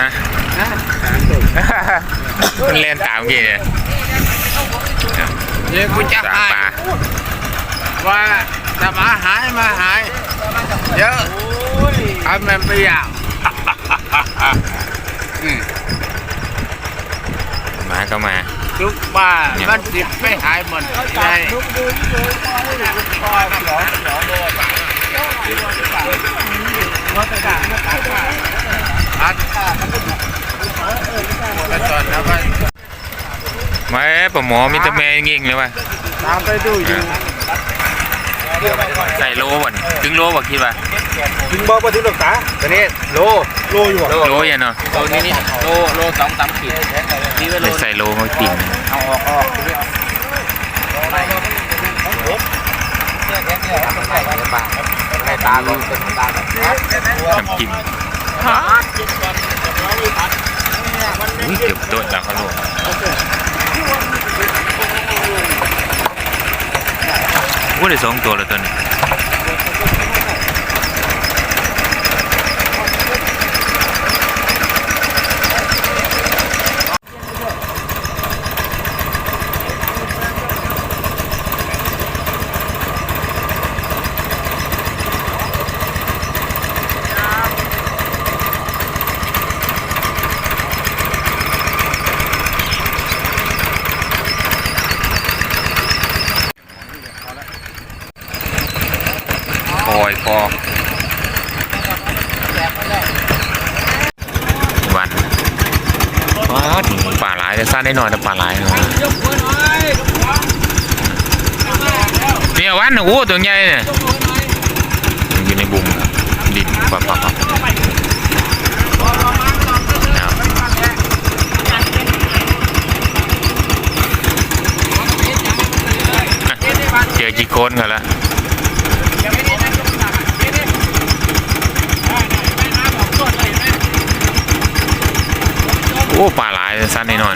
ฮะมันเล่นตามกี่เนี่ยเดี๋ยวกูจะสามหายปลาว่าจะมาหายมาหายเยอะทำมันไปอย่างอืมมาก็มาทุกบ้านมันสิบไม่หายหมดเลยอัดกระจ อนแล้วก็มาเอ้ยปะหมอมีแต่แม่ยิงเลยวะตามไปดูอยู่ใส่โลบ่นถึงโลบ่คิดว่าถึงบอกว่าถึงหลักษาตอนนี้โลโลอยู่บ่โลอย่าเนาะโลนี้นี่โลโลสองสามขีดนี่ก็โลใส่โลมาติ่งเอาออกออกให้ตาลงเป็น ตาน้ำจิ้มอุ้ยเกือบโดนจากเขาโลว่าได้สองตัวแล้วตอนนี้ อยคอวันว้าวป่าหลายจะสั้นได้หน่อยแต่ป่าหลายเนี่ยวันโอ้ตัวใหญ่เนี่ยอยู่ในบุงดินปับปับปับเอาเจอจีโคนกันแล้ว โอ้ปลาหลายสั้นแน่นอน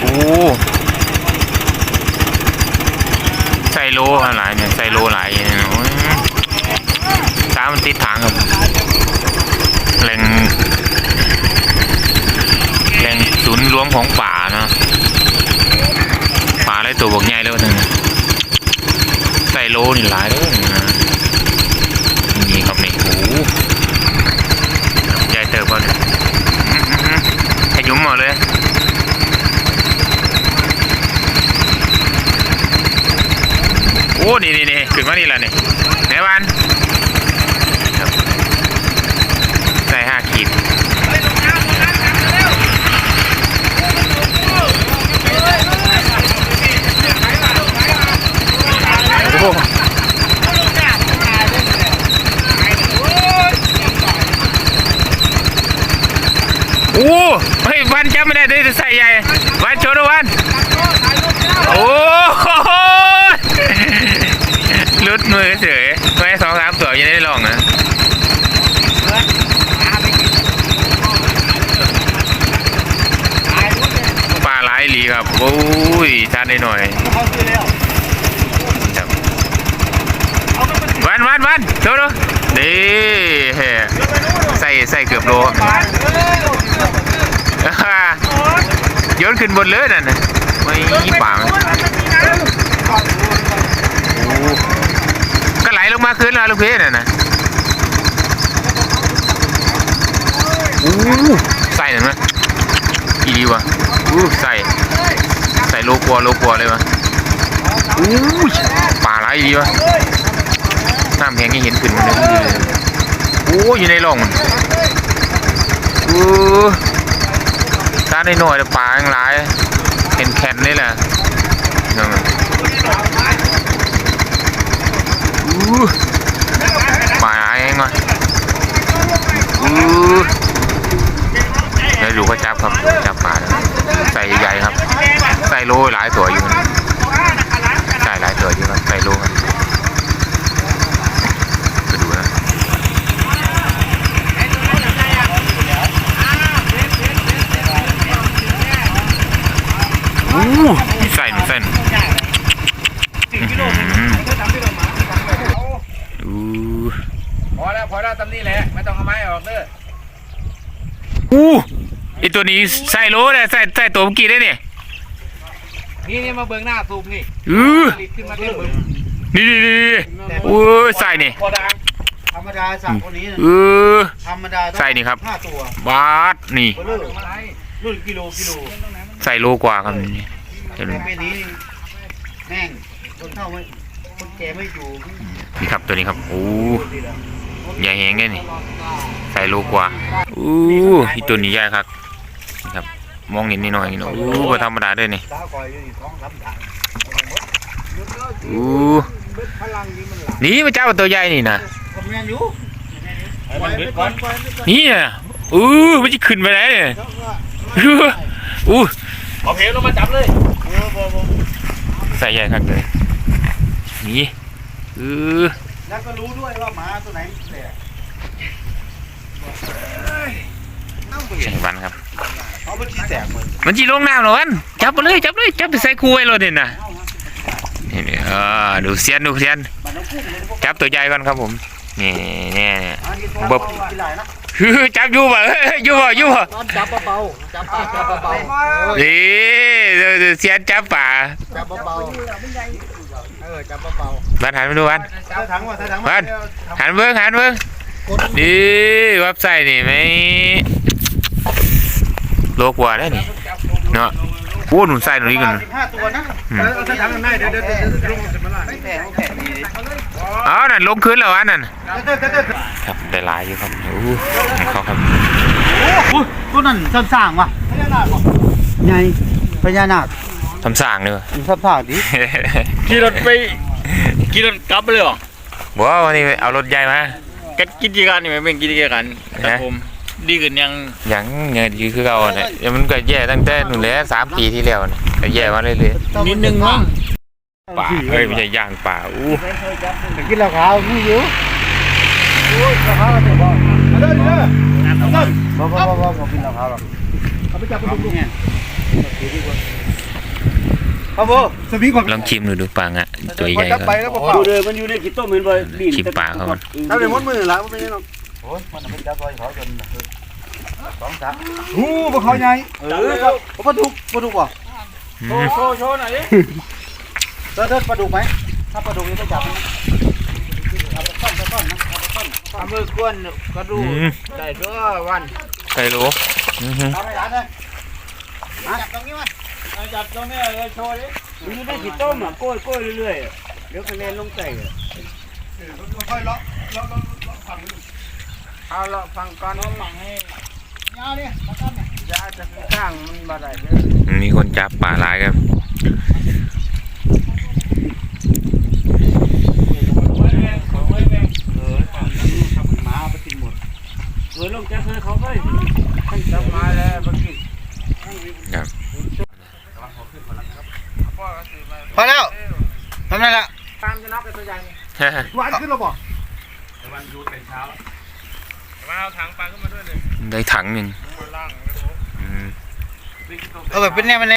โอ้ใส่โลหลายเนี่ยใส่โลหลายเนี่ยโอ้ยตามมันติดทางครับแหล่งแหล่งศูนย์รวมของป่าเนาะป่าอะไรตัวบกใหญ่เลยนนึงใส่โลนี่หลายเลยนะนี่ครับนี่โอ้ ใหญ่เติบก่อนให้ยุ่มหมดเลย โอ้ นี่นี่นี่ขึ้นมานี่แหละนี่แม่บ้านครับใส่ห้าขีดโอ้ โอ้เฮ้ยวันจำไม่ได้ได้ใส่ใหญ่วันโชว์ด้วยวันโอ้โหลุดมือเฉยไม่สองสามตัวยังได้ลองนะปลาหลายหลีครับโอ้ยทานได้หน่อยครับวันวันวันดูดูดีเฮ้ใส่ใส่เกือบโลา โยนขึ้นบนเลยนั่นนะไม่ป่ามันโอ้ก็ไหลลงมาคืนแล้วลูกพชรน่ะนะโอ้ใส่หน่อยไหมอีดีวะอู้ใส่ใส่โลกัวโลกัวเลยวะอู้ป่าไรดีวะน้ำแห้งยังเห็นขึ้นมาเลยโอ้อยู่ในร่องมันโอ้ ตาได้หน่อยป่ายังหลายเห็นแขนนี่แหละป่าหลายเองวะอู้วดูเขาจับครับจับป่าใส่ใหญ่ครับ ใส่โลหลายตัวอยู่นะใส่หลายตัวอยู่ครับใส่โลครับไปดูนะอู้ มีไส้มีไส้อื้อหืออู้พอแล้วพอแล้วตำนี้แหละไม่ต้องเอาไม้ออกเด้ออู้ไอตัวนี้ใส่โลเลยใส่ใส่ตัวเมื่อกี้ได้เนี่ยนี่นี่มาเบิ่งหน้าสูบนี่อือขึ้นมาเต็มมือนี่นี่นี่นี่โอ้ยใส่นี่ธรรมดาสั่งคนนี้เออธรรมดาใส่นี่ครับห้าตัวบาทนี่ลอรุ่นกิโลกิโลใส่โลกว่าครับนี่ เห็นไหมแต่เป็นนี้แม่งคนเฒ่าไม่คนแก่ไม่อยู่นี่ครับตัวนี้ครับโอ้ใหญ่แหงได้นี่ใส่โลกว่าอู้อีตัวนี้ใหญ่ครับนี่ครับ มองเห็นนิดหน่อยนี่เนาะอู้บ่ธรรมดาเด้วยนี่ตาคอยอยู่ที่ท้องรับดังอู้พลังนี้มันหลังนี่มาเจ้าตัวใหญ่นี่นะผมแม่นอยู่ให้มันเบิดก่อนนี่น่ะอู้มันจะขึ้นไปไหนเนี่ยอู้อู้เอาเพลลงมาจับเลยเออบ่บ่ ใส่ใหญ่ครับเลยนี่เออแล้วก็รู้ด้วยว่าหมาตัวไหนแหละใช่วันครับเขาเป็นชี้แสกเหมือนมันจีลงน้ำเหรอวันจับไปเลยจับเลยจับไปใส่คูไว้เลยเนี่ยนะนี่นี่เออดูเสียนดูเสียนมันต้องพุ่งเลยพวกจับตัวใหญ่ก่อนครับผมนี่นี่นี่อันนี้บบกีฬานะฮือ จับอยู่ป่ะเฮ้ยอยู่ป่ะอยู่ป่ะตอนจับเบาๆจับปากจับเบาๆนี่เดี๋ยวเดี๋ยวเสียนจับป่าจับเบาๆเออจับเบาบ้านหันมาดูวันๆใส่ถังว่ะใส่ถังบ้านหันเบิ้งหันเบิ้งดีวับใส่นี่ไหมโลกว่าได้นี่เนาะ โอ้หนุ่มใส่หนุ่มนี่กันสิบห้าตัวนะอืมเอาใส่ถังกันได้เดี๋ยวเดี๋ยวเดี๋ยวลงจะมาล่าไม่แพงไม่แพงดีอ๋อนั่นลงคืนแล้ววะนั่นเต้นเต้นเต้นครับได้หลายอยู่ครับโอ้ให้เขาครับโอ้ตัวนั้นซ้ำสร้างว่ะพญานาคใหญ่พญานาคทำสร้างเนอะซ้ำสร้างดิขี่รถไปขี่รถกลับไปเลยเหรอบอกว่าวันนี้เอารถใหญ่มากันกิจการนี่มันเป็นกิจการสังคม ดีขึ้นยังอย่างเงี้ยดีคือเราเนี่ยเดี๋ยวมันก็แย่ตั้งแต่นู่นแหละสามปีที่แล้วเนี่ยก็แย่มาเรื่อยนิดนึงมั้งๆป่าเฮ้ยไม่ใช่ย่างป่าอู้กินเหล้าขาวนี่อยู่โอ้ยเหล้าขาวเดี๋ยวบอกเอาเด้อเด้อบ่บ่บ่บ่บ่กินเหล้าขาวหรอกเอาไปจับไปดูเนี่ยครับผมสวิงก่อนลองชิมดูดูปลางอะตัวใหญ่จับก็ไปแล้วบ่เปล่าดูเลยมันอยู่ในขี้ต้มเห็นบ่บีนชิมปลาเขามันเอาเลยมดมือละบ่เป็นหยังหรอกโอ้ยมันเป็นจับไว้เขาจน สองสามหูบ่เขาใหญ่เออครับปลาดุกปลาดุกบ่อืโชมว์โชว์โชว์หน่อยดิเด้อเด้อปลาดุกไหมถ้าปลาดุกนี่ต้องจับมันเอาไปต้อนไปต้อนนะเอาไปต้อนเอามือกวนกระดูอืมได้เด้อวันไก่โลอือหือเอาไปร้านเลยจับตรงนี้มาจับตรงนี้เลยโชว์ดิมันอยู่ในขี้ต้มอะโก้ยโก้ยเรื่อยๆอะเดี๋ยวคะแนนลงใส่อะค่อยเลาะเลาะเลาะเลาะฝั่งเอาละฟังก่อนฟังให้ยาวนี่มาต้อนเนี่ยยาจะสร้างมัน มาได้เด้อมีคนจับปลาหลายครับหมาเอาไปกินหมดเออลงจากเธอเขาไปจะมาแล้วเมื่อกี้ครับพอแล้วทำได้ละตามจะนับเป็นตัวอย่างหวานขึ้นแล้วบ่ มาเอาถังปลาขึ้นมาด้วยเลยได้ถังหนึ่งล่างอืมเออแบบเป็นแน่เป็นแน่